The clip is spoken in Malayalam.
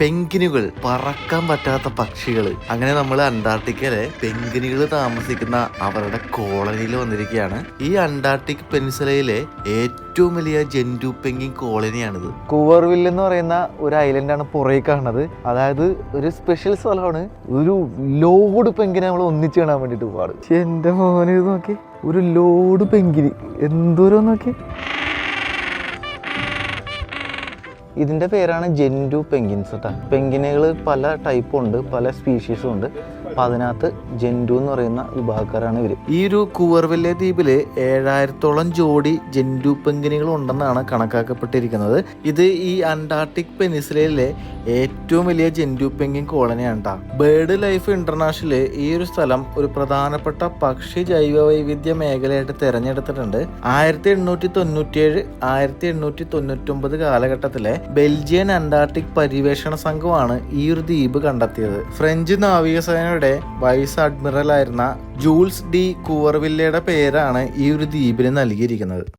പെങ്കിനുകൾ പറക്കാൻ പറ്റാത്ത പക്ഷികൾ അങ്ങനെ നമ്മൾ അന്റാർട്ടിക്കയിലെ പെങ്കിനുകൾ താമസിക്കുന്ന അവരുടെ കോളനിയിൽ വന്നിരിക്കുകയാണ്. ഈ അന്റാർട്ടിക് പെനിൻസുലയിലെ ഏറ്റവും വലിയ ജന്തു പെങ്കിൻ കോളനിയാണിത്. കുവർവിൽ എന്ന് പറയുന്ന ഒരു ഐലൻഡാണ് പുറകെ കാണുന്നത്. അതായത് ഒരു സ്പെഷ്യൽ സ്ഥലമാണ്. ഒരു ലോഡ് പെങ്കിനെ നമ്മൾ ഒന്നിച്ച് കാണാൻ വേണ്ടിട്ട് പോവാണ്. എന്റെ മോനെ നോക്കി. ഒരു ലോഡ് പെങ്കിന്. എന്തോരം നോക്കി. ഇതിന്റെ പേരാണ് ജെൻഡു പെങ്കിൻസ് കേട്ടോ പെങ്കിനുകൾ പല ടൈപ്പും ഉണ്ട് പല സ്പീഷീസും ഉണ്ട്. അപ്പം അതിനകത്ത് ജെൻഡു എന്ന് പറയുന്ന വിഭാഗക്കാരാണ് ഇവർ ഈ ഒരു കൂവർവെല്ലെ ദ്വീപിൽ ഏഴായിരത്തോളം ജോഡി ജെൻഡു പെങ്കിനികൾ ഉണ്ടെന്നാണ് കണക്കാക്കപ്പെട്ടിരിക്കുന്നത്. ഇത് ഈ അന്റാർട്ടിക് പെനിസിലയിലെ ഏറ്റവും വലിയ ജെൻഡു പെങ്കിൻ കോളനിയാണ്. ബേർഡ് ലൈഫ് ഇന്റർനാഷണൽ ഈ ഒരു സ്ഥലം ഒരു പ്രധാനപ്പെട്ട പക്ഷി ജൈവ വൈവിധ്യ മേഖലയായിട്ട് തെരഞ്ഞെടുത്തിട്ടുണ്ട്. ആയിരത്തി എണ്ണൂറ്റി തൊണ്ണൂറ്റിയേഴ് ആയിരത്തി എണ്ണൂറ്റി തൊണ്ണൂറ്റി ഒമ്പത് കാലഘട്ടത്തിലെ ബെൽജിയൻ അന്റാർട്ടിക് പര്യവേഷണ സംഘമാണ് ഈ ഒരു ദ്വീപ് കണ്ടെത്തിയത്. ഫ്രഞ്ച് നാവികസേനയുടെ വൈസ് അഡ്മിറലായിരുന്ന ജൂൾസ് ഡി കൂവർവില്ലയുടെ പേരാണ് ഈ ഒരു ദ്വീപിന് നൽകിയിരിക്കുന്നത്.